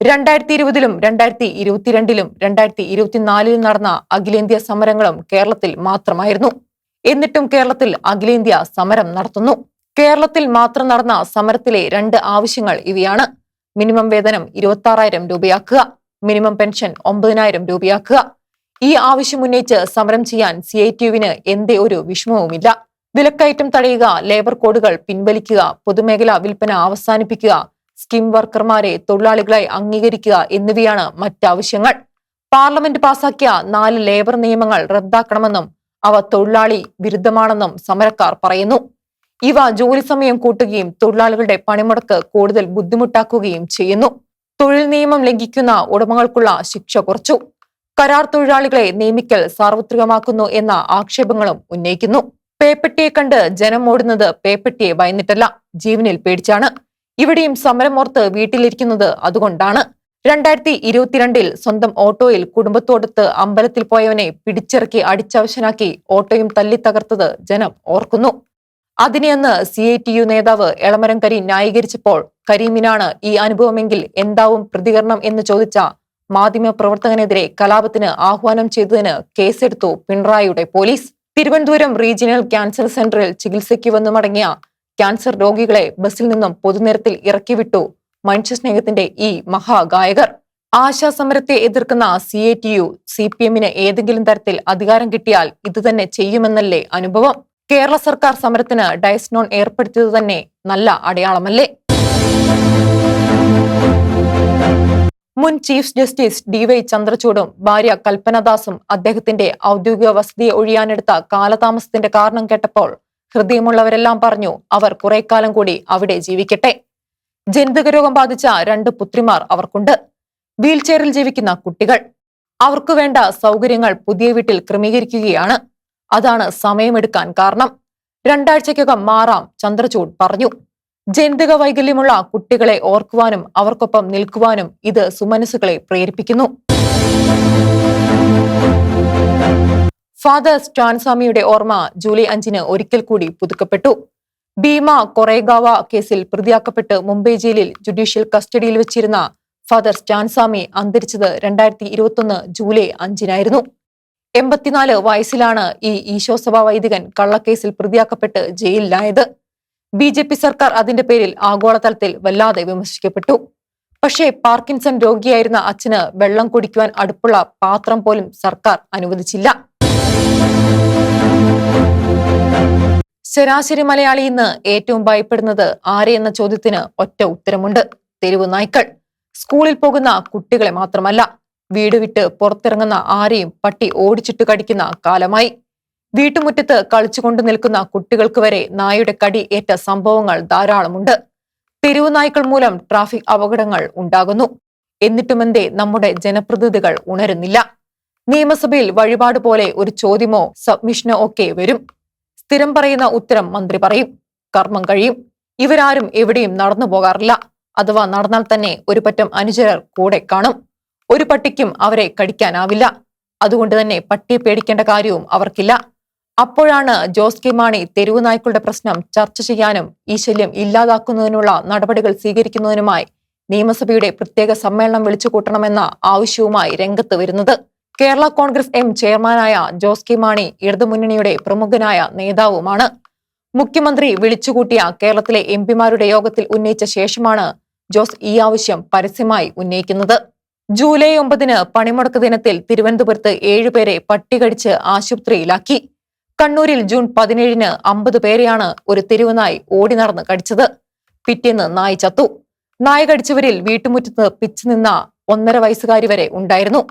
രണ്ടായിരത്തി ഇരുപതിലും രണ്ടായിരത്തി ഇരുപത്തിരണ്ടിലും രണ്ടായിരത്തി ഇരുപത്തിനാലിലും നടന്ന അഖിലേന്ത്യാ സമരങ്ങളും കേരളത്തിൽ മാത്രമായിരുന്നു. എന്നിട്ടും കേരളത്തിൽ അഖിലേന്ത്യാ സമരം നടത്തുന്നു. കേരളത്തിൽ മാത്രം നടന്ന സമരത്തിലെ രണ്ട് ആവശ്യങ്ങൾ ഇവയാണ്. മിനിമം വേതനം ഇരുപത്തി ആറായിരം രൂപയാക്കുക. മിനിമം പെൻഷൻ ഒമ്പതിനായിരം രൂപയാക്കുക. ഈ ആവശ്യം ഉന്നയിച്ച് സമരം ചെയ്യാൻ സി ഐ ടിയുവിന് എന്തേ ഒരു വിഷമവുമില്ല. വിലക്കയറ്റം തടയുക ലേബർ കോഡുകൾ പിൻവലിക്കുക പൊതുമേഖലാ വിൽപ്പന അവസാനിപ്പിക്കുക സ്കിം വർക്കർമാരെ തൊഴിലാളികളായി അംഗീകരിക്കുക എന്നിവയാണ് മറ്റാവശ്യങ്ങൾ. പാർലമെന്റ് പാസാക്കിയ നാല് ലേബർ നിയമങ്ങൾ റദ്ദാക്കണമെന്നും അവ തൊഴിലാളി വിരുദ്ധമാണെന്നും സമരക്കാർ പറയുന്നു. ഇവ ജോലി സമയം കൂട്ടുകയും തൊഴിലാളികളുടെ പണിമുടക്ക് കൂടുതൽ ബുദ്ധിമുട്ടാക്കുകയും ചെയ്യുന്നു. തൊഴിൽ നിയമം ലംഘിക്കുന്ന ഉടമകൾക്കുള്ള ശിക്ഷ കുറച്ചു. കരാർ തൊഴിലാളികളെ നിയമിക്കൽ സാർവത്രികമാക്കുന്നു എന്ന ആക്ഷേപങ്ങളും ഉന്നയിക്കുന്നു. പേപ്പട്ടിയെ കണ്ട് ജനം ഓടുന്നത് പേപ്പട്ടിയെ ഭയന്നിട്ടല്ല ജീവനിൽ പേടിച്ചാണ്. ഇവിടെയും സമരമോർത്ത് വീട്ടിലിരിക്കുന്നത് അതുകൊണ്ടാണ്. രണ്ടായിരത്തി ഇരുപത്തിരണ്ടിൽ സ്വന്തം ഓട്ടോയിൽ കുടുംബത്തോടൊത്ത് അമ്പലത്തിൽ പോയവനെ പിടിച്ചിറക്കി അടിച്ചവശനാക്കി ഓട്ടോയും തല്ലി തകർത്തത് ജനം ഓർക്കുന്നു. അതിനെ അന്ന് സി ഐ ടി യു നേതാവ് എളമരം കരീം ന്യായീകരിച്ചപ്പോൾ കരീമിനാണ് ഈ അനുഭവമെങ്കിൽ എന്താവും പ്രതികരണം എന്ന് ചോദിച്ച മാധ്യമ പ്രവർത്തകനെതിരെ കലാപത്തിന് ആഹ്വാനം ചെയ്തതിന് കേസെടുത്തു പിണറായിയുടെ പോലീസ്. തിരുവനന്തപുരം റീജിയണൽ ക്യാൻസർ സെന്ററിൽ ചികിത്സയ്ക്ക് വന്നു മടങ്ങിയ ക്യാൻസർ രോഗികളെ ബസ്സിൽ നിന്നും പൊതുനിരത്തിൽ ഇറക്കിവിട്ടു മനുഷ്യസ്നേഹത്തിന്റെ ഈ മഹാഗായകർ. ആശാസമരത്തെ എതിർക്കുന്ന C A T U C P എമ്മിന് ഏതെങ്കിലും തരത്തിൽ അധികാരം കിട്ടിയാൽ ഇതുതന്നെ ചെയ്യുമെന്നല്ലേ അനുഭവം? കേരള സർക്കാർ സമരത്തിന് ഡയസ്നോൺ ഏർപ്പെടുത്തിയത് തന്നെ നല്ല അടയാളമല്ലേ? മുൻ ചീഫ് ജസ്റ്റിസ് ഡി വൈ ചന്ദ്രചൂഡും ഭാര്യ കൽപ്പനദാസും അദ്ദേഹത്തിന്റെ ഔദ്യോഗിക വസതിയെ ഒഴിയാനെടുത്ത കാലതാമസത്തിന്റെ കാരണം കേട്ടപ്പോൾ ഹൃദയമുള്ളവരെല്ലാം പറഞ്ഞു അവർ കുറെ കാലം കൂടി അവിടെ ജീവിക്കട്ടെ. ജനിതക രോഗം ബാധിച്ച രണ്ട് പുത്രിമാർ അവർക്കുണ്ട്. വീൽചെയറിൽ ജീവിക്കുന്ന കുട്ടികൾ. അവർക്കു വേണ്ട സൗകര്യങ്ങൾ പുതിയ വീട്ടിൽ ക്രമീകരിക്കുകയാണ്. അതാണ് സമയമെടുക്കാൻ കാരണം. രണ്ടാഴ്ചയ്ക്കകം മാറാം ചന്ദ്രചൂഡ് പറഞ്ഞു. ജനിതക വൈകല്യമുള്ള കുട്ടികളെ ഓർക്കുവാനും അവർക്കൊപ്പം നിൽക്കുവാനും ഇത് സുമനസുകളെ പ്രേരിപ്പിക്കുന്നു. ഫാദർ സ്റ്റാൻസ്വാമിയുടെ ഓർമ്മ ജൂലൈ അഞ്ചിന് ഒരിക്കൽ കൂടി പുതുക്കപ്പെട്ടു. ഭീമ കൊറേഗാവ കേസിൽ പ്രതിയാക്കപ്പെട്ട് മുംബൈ ജയിലിൽ ജുഡീഷ്യൽ കസ്റ്റഡിയിൽ വെച്ചിരുന്ന ഫാദർ സ്റ്റാൻസ്വാമി അന്തരിച്ചത് രണ്ടായിരത്തി ഇരുപത്തൊന്ന് ജൂലൈ അഞ്ചിനായിരുന്നു. എൺപത്തിനാല് വയസ്സിലാണ് ഈ ഈശോസഭ വൈദികൻ കള്ളക്കേസിൽ പ്രതിയാക്കപ്പെട്ട് ജയിലിലായത്. ബി ജെ പി സർക്കാർ അതിന്റെ പേരിൽ ആഗോളതലത്തിൽ വല്ലാതെ വിമർശിക്കപ്പെട്ടു. പക്ഷേ പാർക്കിൻസൺ രോഗിയായിരുന്ന അച്ഛന് വെള്ളം കുടിക്കുവാൻ അടുപ്പുള്ള പാത്രം പോലും സർക്കാർ അനുവദിച്ചില്ല. ശരാശരി മലയാളി ഇന്ന് ഏറ്റവും ഭയപ്പെടുന്നത് ആരെ എന്ന ചോദ്യത്തിന് ഒറ്റ ഉത്തരമുണ്ട്. തെരുവ് നായ്ക്കൾ. സ്കൂളിൽ പോകുന്ന കുട്ടികളെ മാത്രമല്ല വീട് വിട്ട് പുറത്തിറങ്ങുന്ന ആരെയും പട്ടി ഓടിച്ചിട്ട് കടിക്കുന്ന കാലമായി. വീട്ടുമുറ്റത്ത് കളിച്ചുകൊണ്ട് നിൽക്കുന്ന കുട്ടികൾക്ക് വരെ നായുടെ കടി ഏറ്റ സംഭവങ്ങൾ ധാരാളമുണ്ട്. തെരുവുനായ്ക്കൾ മൂലം ട്രാഫിക് അപകടങ്ങൾ ഉണ്ടാകുന്നു. എന്നിട്ടുമെന്തേ നമ്മുടെ ജനപ്രതിനിധികൾ ഉണരുന്നില്ല. നിയമസഭയിൽ വഴിപാട് പോലെ ഒരു ചോദ്യമോ സബ്മിഷനോ ഒക്കെ വരും. സ്ഥിരം പറയുന്ന ഉത്തരം മന്ത്രി പറയും. കർമ്മം കഴിയും. ഇവരാരും എവിടെയും നടന്നു പോകാറില്ല. അഥവാ നടന്നാൽ തന്നെ ഒരു പറ്റം അനുചരർ കൂടെ കാണും. ഒരു പട്ടിക്കും അവരെ കടിക്കാനാവില്ല. അതുകൊണ്ട് തന്നെ പട്ടിയെ പേടിക്കേണ്ട കാര്യവും അവർക്കില്ല. അപ്പോഴാണ് ജോസ് കെ മാണി തെരുവു നായ്ക്കളുടെ പ്രശ്നം ചർച്ച ചെയ്യാനും ഈ ശല്യം ഇല്ലാതാക്കുന്നതിനുള്ള നടപടികൾ സ്വീകരിക്കുന്നതിനുമായി നിയമസഭയുടെ പ്രത്യേക സമ്മേളനം വിളിച്ചുകൂട്ടണമെന്ന ആവശ്യവുമായി രംഗത്ത് വരുന്നത്. കേരള കോൺഗ്രസ് എം ചെയർമാനായ ജോസ് കെ മാണി ഇടതുമുന്നണിയുടെ പ്രമുഖനായ നേതാവുമാണ്. മുഖ്യമന്ത്രി വിളിച്ചുകൂട്ടിയ കേരളത്തിലെ എം പിമാരുടെ യോഗത്തിൽ ഉന്നയിച്ച ശേഷമാണ് ജോസ് ഈ ആവശ്യം പരസ്യമായി ഉന്നയിക്കുന്നത്. ജൂലൈ ഒമ്പതിന് പണിമുടക്ക് ദിനത്തിൽ തിരുവനന്തപുരത്ത് ഏഴുപേരെ പട്ടികടിച്ച് ആശുപത്രിയിലാക്കി. കണ്ണൂരിൽ ജൂൺ പതിനേഴിന് അമ്പത് പേരെയാണ് ഒരു തെരുവുനായി ഓടി നടന്ന് കടിച്ചത്. പിറ്റേന്ന് നായ് ചത്തു. നായ കടിച്ചവരിൽ വീട്ടുമുറ്റത്ത് പിച്ചു നിന്ന ഒന്നര വയസ്സുകാരി വരെ ഉണ്ടായിരുന്നു.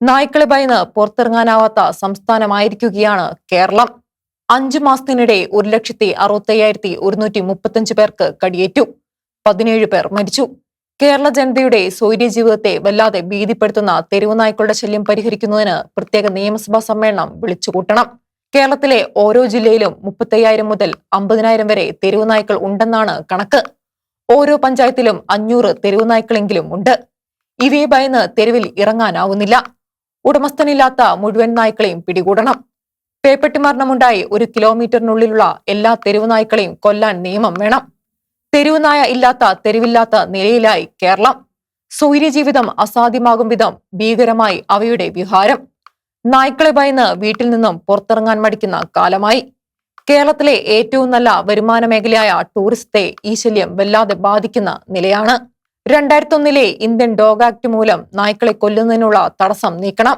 നായ്ക്കളെ ഭയന്ന് പുറത്തിറങ്ങാനാവാത്ത സംസ്ഥാനമായിരിക്കുകയാണ് കേരളം. അഞ്ചു മാസത്തിനിടെ ഒരു ലക്ഷത്തി അറുപത്തയ്യായിരത്തി ഒരുന്നൂറ്റി മുപ്പത്തഞ്ച് പേർക്ക് കടിയേറ്റു. പതിനേഴ് പേർ മരിച്ചു. കേരള ജനതയുടെ സ്വൈര്യ ജീവിതത്തെ വല്ലാതെ ഭീതിപ്പെടുത്തുന്ന തെരുവുനായ്ക്കളുടെ ശല്യം പരിഹരിക്കുന്നതിന് പ്രത്യേക നിയമസഭാ സമ്മേളനം വിളിച്ചുകൂട്ടണം. കേരളത്തിലെ ഓരോ ജില്ലയിലും മുപ്പത്തയ്യായിരം മുതൽ അമ്പതിനായിരം വരെ തെരുവ് നായ്ക്കൾ ഉണ്ടെന്നാണ് കണക്ക്. ഓരോ പഞ്ചായത്തിലും അഞ്ഞൂറ് തെരുവ് നായ്ക്കളെങ്കിലും ഉണ്ട്. ഇവയെ ഭയന്ന് തെരുവിൽ ഇറങ്ങാനാവുന്നില്ല. ഉടമസ്ഥനില്ലാത്ത മുഴുവൻ നായ്ക്കളെയും പിടികൂടണം. പേപ്പട്ടി മരണമുണ്ടായി ഒരു കിലോമീറ്ററിനുള്ളിലുള്ള എല്ലാ തെരുവ് നായ്ക്കളെയും കൊല്ലാൻ നിയമം വേണം. തെരുവ് നായ ഇല്ലാത്ത തെരുവില്ലാത്ത നിലയിലായി കേരളം. സൂര്യജീവിതം അസാധ്യമാകും വിധം ഭീകരമായി അവയുടെ വിഹാരം. നായ്ക്കളെ ഭയന്ന് വീട്ടിൽ നിന്നും പുറത്തിറങ്ങാൻ മടിക്കുന്ന കാലമായി. കേരളത്തിലെ ഏറ്റവും നല്ല വരുമാന മേഖലയായ ടൂറിസത്തെ ഈ ശല്യം വല്ലാതെ ബാധിക്കുന്ന നിലയാണ്. രണ്ടായിരത്തി ഒന്നിലെ ഇന്ത്യൻ ഡോഗ് ആക്ട് മൂലം നായ്ക്കളെ കൊല്ലുന്നതിനുള്ള തടസ്സം നീക്കണം.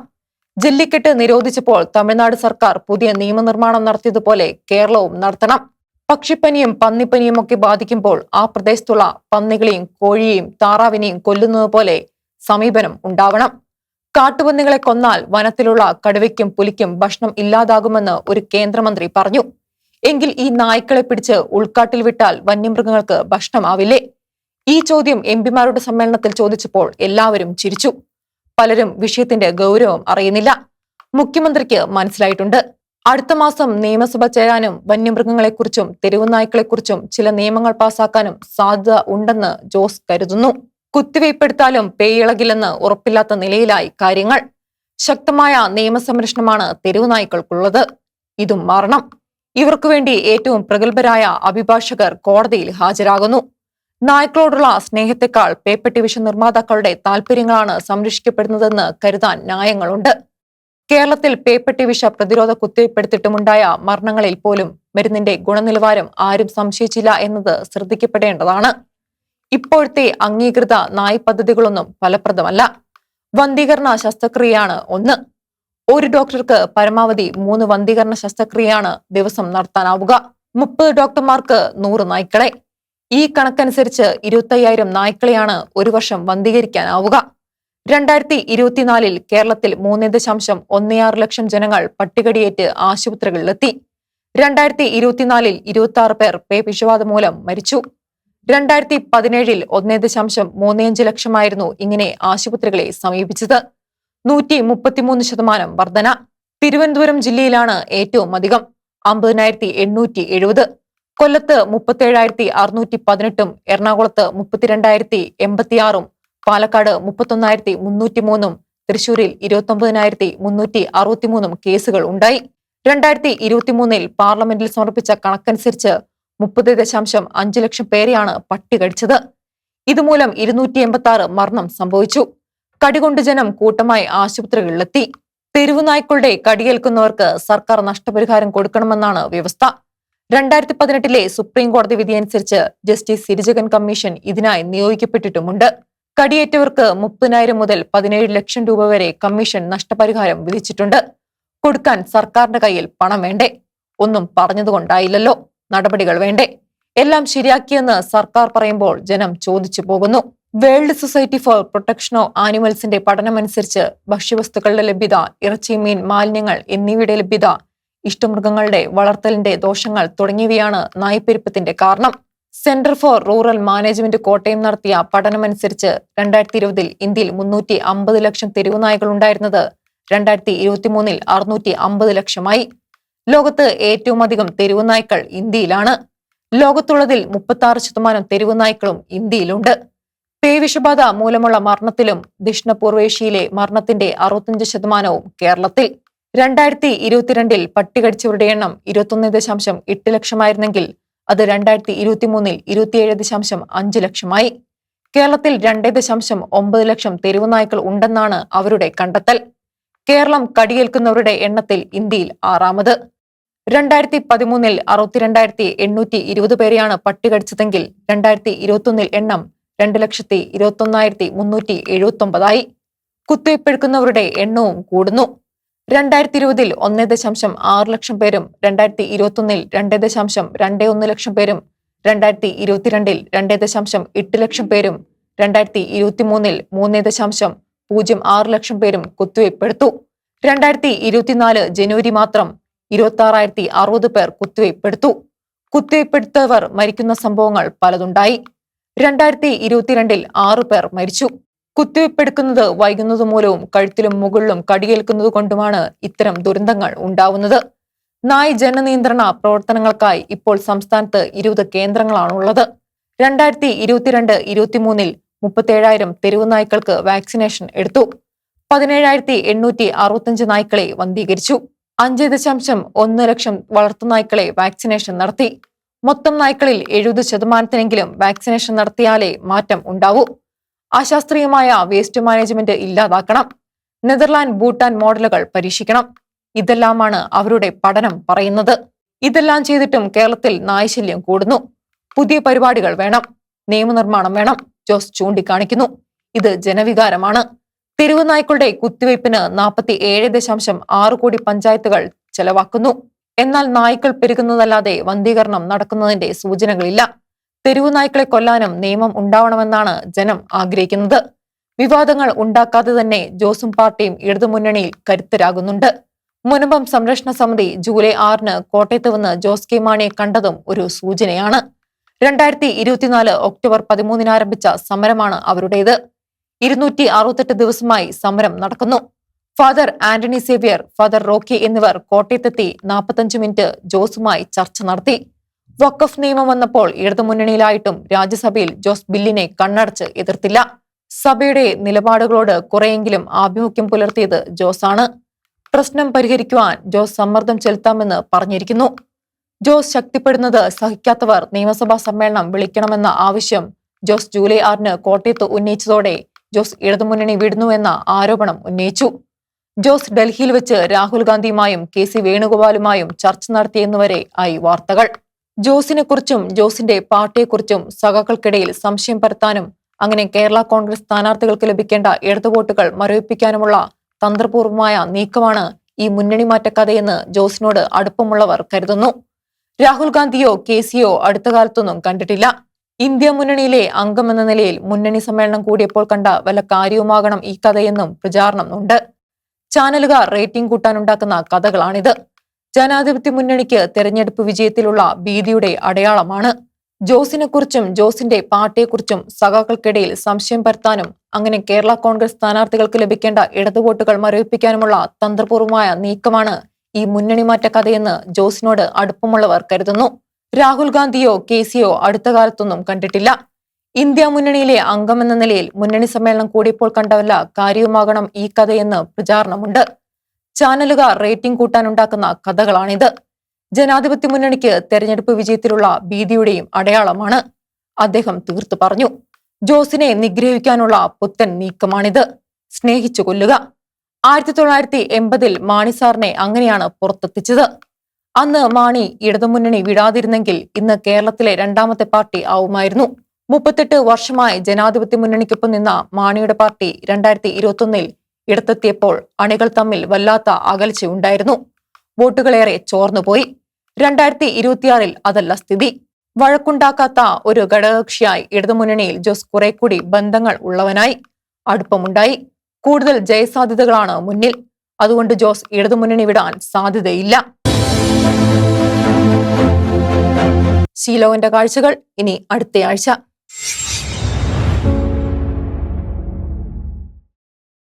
ജല്ലിക്കെട്ട് നിരോധിച്ചപ്പോൾ തമിഴ്നാട് സർക്കാർ പുതിയ നിയമനിർമ്മാണം നടത്തിയതുപോലെ കേരളവും നടത്തണം. പക്ഷിപ്പനിയും പന്നിപ്പനിയും ഒക്കെ ബാധിക്കുമ്പോൾ ആ പ്രദേശത്തുള്ള പന്നികളെയും കോഴിയെയും താറാവിനെയും കൊല്ലുന്നത് പോലെ സമീപനം ഉണ്ടാവണം. കാട്ടുപന്നികളെ കൊന്നാൽ വനത്തിലുള്ള കടുവയ്ക്കും പുലിക്കും ഭക്ഷണം ഇല്ലാതാകുമെന്ന് ഒരു കേന്ദ്രമന്ത്രി പറഞ്ഞു. എങ്കിൽ ഈ നായ്ക്കളെ പിടിച്ച് ഉൾക്കാട്ടിൽ വിട്ടാൽ വന്യമൃഗങ്ങൾക്ക് ഭക്ഷണമാവില്ലേ? ഈ ചോദ്യം എം പിമാരുടെ സമ്മേളനത്തിൽ ചോദിച്ചപ്പോൾ എല്ലാവരും ചിരിച്ചു. പലരും വിഷയത്തിന്റെ ഗൗരവം അറിയുന്നില്ല. മുഖ്യമന്ത്രിക്ക് മനസ്സിലായിട്ടുണ്ട്. അടുത്ത മാസം നിയമസഭ ചേരാനും വന്യമൃഗങ്ങളെക്കുറിച്ചും തെരുവുനായ്ക്കളെക്കുറിച്ചും ചില നിയമങ്ങൾ പാസാക്കാനും സാധ്യത ഉണ്ടെന്ന് ജോസ് കരുതുന്നു. കുത്തിവയ്പ്പെടുത്താലും പേയിളകില്ലെന്ന് ഉറപ്പില്ലാത്ത നിലയിലായി കാര്യങ്ങൾ. ശക്തമായ നിയമസംരക്ഷണമാണ് തെരുവു നായ്ക്കൾക്കുള്ളത്. ഇതും മാറണം ഇവർക്കു വേണ്ടി ഏറ്റവും പ്രഗത്ഭരായ അഭിഭാഷകർ കോടതിയിൽ ഹാജരാകുന്നു. നായ്ക്കളോടുള്ള സ്നേഹത്തെക്കാൾ പേപ്പർ വിഷ നിർമ്മാതാക്കളുടെ താൽപര്യങ്ങളാണ് സംരക്ഷിക്കപ്പെടുന്നതെന്ന് കരുതാൻ ന്യായങ്ങളുണ്ട്. കേരളത്തിൽ പേപ്പർ വിഷ പ്രതിരോധ കുത്തിവയ്പ്പെടുത്തിട്ടുമുണ്ടായ മരണങ്ങളിൽ പോലും മരുന്നിന്റെ ഗുണനിലവാരം ആരും സംശയിച്ചില്ല എന്നത് ശ്രദ്ധിക്കപ്പെടേണ്ടതാണ്. ഇപ്പോഴത്തെ അംഗീകൃത നായ് പദ്ധതികളൊന്നും ഫലപ്രദമല്ല. വന്ധീകരണ ശസ്ത്രക്രിയയാണ് ഒന്ന്. ഒരു ഡോക്ടർക്ക് പരമാവധി മൂന്ന് വന്ധീകരണ ശസ്ത്രക്രിയയാണ് ദിവസം നടത്താനാവുക. മുപ്പത് ഡോക്ടർമാർക്ക് നൂറ് നായ്ക്കളെ. ഈ കണക്കനുസരിച്ച് ഇരുപത്തയ്യായിരം നായ്ക്കളെയാണ് ഒരു വർഷം വന്ധീകരിക്കാനാവുക. രണ്ടായിരത്തി ഇരുപത്തിനാലിൽ കേരളത്തിൽ മൂന്ന് ദശാംശം ഒന്നേയാറ് ലക്ഷം ജനങ്ങൾ പട്ടികടിയേറ്റ് ആശുപത്രികളിലെത്തി. രണ്ടായിരത്തി ഇരുപത്തിനാലിൽ ഇരുപത്തി ആറ് പേർ പേ വിഷവാദം മൂലം മരിച്ചു. രണ്ടായിരത്തി പതിനേഴിൽ ഒന്നേ ദശാംശം മൂന്നേയഞ്ച് ലക്ഷമായിരുന്നു ഇങ്ങനെ ആശുപത്രികളെ സമീപിച്ചത്. നൂറ്റി മുപ്പത്തിമൂന്ന് ശതമാനം വർധന. തിരുവനന്തപുരം ജില്ലയിലാണ് ഏറ്റവും അധികം. അമ്പതിനായിരത്തി എണ്ണൂറ്റി എഴുപത് കൊല്ലത്ത് മുപ്പത്തേഴായിരത്തി അറുന്നൂറ്റി പതിനെട്ടും എറണാകുളത്ത് മുപ്പത്തിരണ്ടായിരത്തി എൺപത്തിയാറും പാലക്കാട് മുപ്പത്തൊന്നായിരത്തി മുന്നൂറ്റി മൂന്നും തൃശൂരിൽ ഇരുപത്തൊമ്പതിനായിരത്തി മുന്നൂറ്റി അറുപത്തിമൂന്നും കേസുകൾ ഉണ്ടായി. രണ്ടായിരത്തി ഇരുപത്തിമൂന്നിൽ പാർലമെന്റിൽ സമർപ്പിച്ച കണക്കനുസരിച്ച് മുപ്പത് ദശാംശം അഞ്ച് ലക്ഷം പേരെയാണ് പട്ടി കടിച്ചത്. ഇതുമൂലം ഇരുന്നൂറ്റി എൺപത്തി ആറ് മരണം സംഭവിച്ചു. കടികൊണ്ട് ജനം കൂട്ടമായി ആശുപത്രികളിലെത്തി. തെരുവുനായ്ക്കളുടെ കടിയേൽക്കുന്നവർക്ക് സർക്കാർ നഷ്ടപരിഹാരം കൊടുക്കണമെന്നാണ് വ്യവസ്ഥ. രണ്ടായിരത്തി പതിനെട്ടിലെ സുപ്രീം കോടതി വിധിയനുസരിച്ച് ജസ്റ്റിസ് സിരിജകൻ കമ്മീഷൻ ഇതിനായി നിയോഗിക്കപ്പെട്ടിട്ടുമുണ്ട്. കടിയേറ്റവർക്ക് മുപ്പതിനായിരം മുതൽ പതിനേഴ് ലക്ഷം രൂപ വരെ കമ്മീഷൻ നഷ്ടപരിഹാരം വിധിച്ചിട്ടുണ്ട്. കൊടുക്കാൻ സർക്കാരിന്റെ കയ്യിൽ പണം വേണ്ടേ? ഒന്നും പറഞ്ഞതുകൊണ്ടായില്ലല്ലോ. നടപടികൾ വേണ്ടേ? എല്ലാം ശരിയാക്കിയെന്ന് സർക്കാർ പറയുമ്പോൾ ജനം ചോദിച്ചു പോകുന്നു. World society for protection of ആനിമൽസിന്റെ പഠനമനുസരിച്ച് ഭക്ഷ്യവസ്തുക്കളുടെ ലഭ്യത ഇറച്ചി മീൻ മാലിന്യങ്ങൾ എന്നിവയുടെ ലഭ്യത ഇഷ്ടമൃഗങ്ങളുടെ വളർത്തലിന്റെ ദോഷങ്ങൾ തുടങ്ങിയവയാണ് നായ്പ്പെരുപ്പത്തിന്റെ കാരണം. Centre for rural management Kottayam നടത്തിയ പഠനമനുസരിച്ച് രണ്ടായിരത്തി ഇരുപതിൽ ഇന്ത്യയിൽ മുന്നൂറ്റി അമ്പത് ലക്ഷം തെരുവ് നായ്ക്കൾ ഉണ്ടായിരുന്നത് രണ്ടായിരത്തി ഇരുപത്തിമൂന്നിൽ അറുന്നൂറ്റി അമ്പത് ലക്ഷമായി. ലോകത്ത് ഏറ്റവും അധികം തെരുവു നായ്ക്കൾ ഇന്ത്യയിലാണ്. ലോകത്തുള്ളതിൽ മുപ്പത്തി ആറ് ശതമാനം തെരുവു നായ്ക്കളും ഇന്ത്യയിലുണ്ട്. പേവിഷബാധ മൂലമുള്ള മരണത്തിലും ദക്ഷിണപൂർവേഷ്യയിലെ മരണത്തിന്റെ അറുപത്തിയഞ്ച് ശതമാനവും കേരളത്തിൽ. രണ്ടായിരത്തി ഇരുപത്തിരണ്ടിൽ പട്ടികടിച്ചവരുടെ എണ്ണം ഇരുപത്തൊന്ന് ദശാംശം എട്ട് ലക്ഷമായിരുന്നെങ്കിൽ അത് രണ്ടായിരത്തി ഇരുപത്തിമൂന്നിൽ ഇരുപത്തിയേഴ് ദശാംശം അഞ്ച് ലക്ഷമായി. കേരളത്തിൽ രണ്ട് ദശാംശം ഒമ്പത് ലക്ഷം തെരുവു നായ്ക്കൾ ഉണ്ടെന്നാണ് അവരുടെ കണ്ടെത്തൽ. കേരളം കടിയേൽക്കുന്നവരുടെ എണ്ണത്തിൽ ഇന്ത്യയിൽ ആറാമത്. രണ്ടായിരത്തി പതിമൂന്നിൽ അറുപത്തിരണ്ടായിരത്തി എണ്ണൂറ്റി ഇരുപത് പേരെയാണ് പട്ടികടിച്ചതെങ്കിൽ രണ്ടായിരത്തി ഇരുപത്തൊന്നിൽ എണ്ണം രണ്ട് ലക്ഷത്തി ഇരുപത്തൊന്നായിരത്തി മുന്നൂറ്റി എഴുപത്തി ഒമ്പതായി കുത്തിവയ്പ്പെടുക്കുന്നവരുടെ എണ്ണവും കൂടുന്നു. രണ്ടായിരത്തി ഇരുപതിൽ ഒന്നേ ദശാംശം ആറ് ലക്ഷം പേരും രണ്ടായിരത്തി ഇരുപത്തൊന്നിൽ രണ്ട് ദശാംശം രണ്ടേ ഒന്ന് ലക്ഷം പേരും രണ്ടായിരത്തി ഇരുപത്തിരണ്ടിൽ രണ്ടേ ദശാംശം എട്ട് ലക്ഷം പേരും രണ്ടായിരത്തി ഇരുപത്തിമൂന്നിൽ മൂന്നേ ദശാംശം പൂജ്യം ആറ് ലക്ഷം പേരും കുത്തിവയ്പ്പെടുത്തു രണ്ടായിരത്തി ഇരുപത്തിനാല് ജനുവരി മാത്രം ഇരുപത്തി ആറായിരത്തി അറുപത് പേർ കുത്തിവയ്പ്പെടുത്തു. കുത്തിവയ്പ്പെടുത്തവർ മരിക്കുന്ന സംഭവങ്ങൾ പലതുണ്ടായി. രണ്ടായിരത്തി ഇരുപത്തിരണ്ടിൽ ആറു പേർ മരിച്ചു. കുത്തിവയ്പ്പെടുക്കുന്നത് വൈകുന്നത് മൂലവും കഴുത്തിലും മുകളിലും കടിയേൽക്കുന്നത് കൊണ്ടുമാണ് ഇത്തരം ദുരന്തങ്ങൾ ഉണ്ടാവുന്നത്. നായ് ജനനിയന്ത്രണ പ്രവർത്തനങ്ങൾക്കായി ഇപ്പോൾ സംസ്ഥാനത്ത് ഇരുപത് കേന്ദ്രങ്ങളാണുള്ളത്. രണ്ടായിരത്തി ഇരുപത്തിരണ്ട് ഇരുപത്തിമൂന്നിൽ മുപ്പത്തേഴായിരം തെരുവ് നായ്ക്കൾക്ക് വാക്സിനേഷൻ എടുത്തു. പതിനേഴായിരത്തി എണ്ണൂറ്റി അറുപത്തഞ്ച് നായ്ക്കളെ വന്ധീകരിച്ചു. അഞ്ച് ദശാംശം ഒന്ന് ലക്ഷം വളർത്തുനായ്ക്കളെ വാക്സിനേഷൻ നടത്തി. മൊത്തം നായ്ക്കളിൽ എഴുപത് ശതമാനത്തിനെങ്കിലും വാക്സിനേഷൻ നടത്തിയാലേ മാറ്റം ഉണ്ടാവൂ. അശാസ്ത്രീയമായ വേസ്റ്റ് മാനേജ്മെന്റ് ഇല്ലാതാക്കണം. നെതർലാൻഡ് ഭൂട്ടാൻ മോഡലുകൾ പരീക്ഷിക്കണം. ഇതെല്ലാമാണ് അവരുടെ പഠനം പറയുന്നത്. ഇതെല്ലാം ചെയ്തിട്ടും കേരളത്തിൽ നായശല്യം കൂടുന്നു. പുതിയ പരിപാടികൾ വേണം. നിയമനിർമ്മാണം വേണം. ജോസ് ചൂണ്ടിക്കാണിക്കുന്നു. ഇത് ജനവികാരമാണ്. തെരുവ് നായ്ക്കളുടെ കുത്തിവയ്പ്പിന് നാൽപ്പത്തി ഏഴ് ദശാംശം ആറ് കോടി പഞ്ചായത്തുകൾ ചെലവാക്കുന്നു. എന്നാൽ നായ്ക്കൾ പെരുകുന്നതല്ലാതെ വന്ധീകരണം നടക്കുന്നതിന്റെ സൂചനകളില്ല. തെരുവുനായ്ക്കളെ കൊല്ലാനും നിയമം ഉണ്ടാവണമെന്നാണ് ജനം ആഗ്രഹിക്കുന്നത്. വിവാദങ്ങൾ ഉണ്ടാക്കാതെ തന്നെ ജോസും പാർട്ടിയും ഇടതുമുന്നണിയിൽ കരുത്തരാകുന്നുണ്ട്. മുനമ്പം സംരക്ഷണ സമിതി ജൂലൈ ആറിന് കോട്ടയത്ത് വന്ന് ജോസ് കെ മാണിയെ കണ്ടതും ഒരു സൂചനയാണ്. രണ്ടായിരത്തി ഇരുപത്തിനാല് ഒക്ടോബർ പതിമൂന്നിന് ആരംഭിച്ച സമരമാണ് അവരുടേത്. ഇരുന്നൂറ്റി അറുപത്തെട്ട് ദിവസമായി സമരം നടക്കുന്നു. Father Antony Xavier father Rocky എന്നിവർ കോട്ടയത്തെത്തി നാൽപ്പത്തഞ്ച് മിനിറ്റ് ജോസുമായി ചർച്ച നടത്തി. വക്കഫ് നിയമം വന്നപ്പോൾ ഇടതുമുന്നണിയിലായിട്ടും രാജ്യസഭയിൽ ജോസ് ബില്ലിനെ കണ്ണടച്ച് എതിർത്തില്ല. സഭയുടെ നിലപാടുകളോട് കുറെയെങ്കിലും ആഭിമുഖ്യം പുലർത്തിയത് ജോസാണ്. പ്രശ്നം പരിഹരിക്കുവാൻ ജോസ് സമ്മർദ്ദം ചെലുത്താമെന്ന് പറഞ്ഞിരിക്കുന്നു. ജോസ് ശക്തിപ്പെടുന്നത് സഹിക്കാത്തവർ നിയമസഭാ സമ്മേളനം വിളിക്കണമെന്ന ആവശ്യം ജോസ് ജൂലൈ ആറിന് കോട്ടയത്ത് ഉന്നയിച്ചതോടെ ജോസ് ഇടതുമുന്നണി വിടുന്നുവെന്ന ആരോപണം ഉന്നയിച്ചു. ജോസ് ഡൽഹിയിൽ വെച്ച് രാഹുൽ ഗാന്ധിയുമായും കെ സി വേണുഗോപാലുമായും ചർച്ച നടത്തിയെന്നുവരെ ആയി വാർത്തകൾ. ജോസിനെക്കുറിച്ചും ജോസിന്റെ പാർട്ടിയെക്കുറിച്ചും സഖാക്കൾക്കിടയിൽ സംശയം പരത്താനും അങ്ങനെ കേരള കോൺഗ്രസ് സ്ഥാനാർത്ഥികൾക്ക് ലഭിക്കേണ്ട ഇടതുവോട്ടുകൾ മരവിപ്പിക്കാനുമുള്ള തന്ത്രപൂർവമായ നീക്കമാണ് ഈ മുന്നണി മാറ്റക്കഥയെന്ന് ജോസിനോട് അടുപ്പമുള്ളവർ കരുതുന്നു. രാഹുൽ ഗാന്ധിയോ കെ സിയോ അടുത്ത കാലത്തൊന്നും കണ്ടിട്ടില്ല. ഇന്ത്യ മുന്നണിയിലെ അംഗമെന്ന നിലയിൽ മുന്നണി സമ്മേളനം കൂടിയപ്പോൾ കണ്ട വല്ല കാര്യവുമാകണം ഈ കഥയെന്നും പ്രചാരണം ഉണ്ട് ചാനലുകാർ റേറ്റിംഗ് കൂട്ടാനുണ്ടാക്കുന്ന കഥകളാണിത്. ജനാധിപത്യ മുന്നണിക്ക് തെരഞ്ഞെടുപ്പ് വിജയത്തിലുള്ള ഭീതിയുടെ അടയാളമാണ്. ജോസിനെക്കുറിച്ചും ജോസിന്റെ പാർട്ടിയെക്കുറിച്ചും സഖാക്കൾക്കിടയിൽ സംശയം പരത്താനും അങ്ങനെ കേരള കോൺഗ്രസ് സ്ഥാനാർത്ഥികൾക്ക് ലഭിക്കേണ്ട ഇടതുവോട്ടുകൾ മരവിപ്പിക്കാനുമുള്ള തന്ത്രപൂർവമായ നീക്കമാണ് ഈ മുന്നണി മാറ്റ കഥയെന്ന് ജോസിനോട് അടുപ്പമുള്ളവർ കരുതുന്നു. രാഹുൽ ഗാന്ധിയോ കെ സിയോ അടുത്ത കാലത്തൊന്നും കണ്ടിട്ടില്ല. ഇന്ത്യ മുന്നണിയിലെ അംഗമെന്ന നിലയിൽ മുന്നണി സമ്മേളനം കൂടിയപ്പോൾ കണ്ടവല്ല കാര്യവുമാകണം ഈ കഥയെന്ന് പ്രചാരണമുണ്ട്. ചാനലുകാർ റേറ്റിംഗ് കൂട്ടാനുണ്ടാക്കുന്ന കഥകളാണിത്. ജനാധിപത്യ മുന്നണിക്ക് തെരഞ്ഞെടുപ്പ് വിജയത്തിലുള്ള ഭീതിയുടെയും അടയാളമാണ്. അദ്ദേഹം തീർത്തു പറഞ്ഞു. ജോസിനെ നിഗ്രഹിക്കാനുള്ള പുത്തൻ നീക്കമാണിത്. സ്നേഹിച്ചു കൊല്ലുക. ആയിരത്തി തൊള്ളായിരത്തി എൺപതിൽ മാണി സാറിനെ അങ്ങനെയാണ് പുറത്തെത്തിച്ചത്. അന്ന് മാണി ഇടതുമുന്നണി വിടാതിരുന്നെങ്കിൽ ഇന്ന് കേരളത്തിലെ രണ്ടാമത്തെ പാർട്ടി ആവുമായിരുന്നു. മുപ്പത്തെട്ട് വർഷമായി ജനാധിപത്യ മുന്നണിക്കൊപ്പം നിന്ന മാണിയുടെ പാർട്ടി രണ്ടായിരത്തി ഇരുപത്തൊന്നിൽ ഇടത്തെത്തിയപ്പോൾ അണികൾ തമ്മിൽ വല്ലാത്ത അകൽച്ചയുണ്ടായിരുന്നു വോട്ടുകളേറെ ചോർന്നുപോയി രണ്ടായിരത്തി ഇരുപത്തിയാറിൽ അതല്ല സ്ഥിതി. വഴക്കുണ്ടാക്കാത്ത ഒരു ഘടകകക്ഷിയായി ഇടതുമുന്നണിയിൽ ജോസ് കുറെ കൂടി ബന്ധങ്ങൾ ഉള്ളവനായി അടുപ്പമുണ്ടായി. കൂടുതൽ ജയസാധ്യതകളാണ് മുന്നിൽ. അതുകൊണ്ട് ജോസ് ഇടതുമുന്നണി വിടാൻ സാധ്യതയില്ല. ശീലോവിന്റെ കാഴ്ചകൾ ഇനി അടുത്തയാഴ്ച.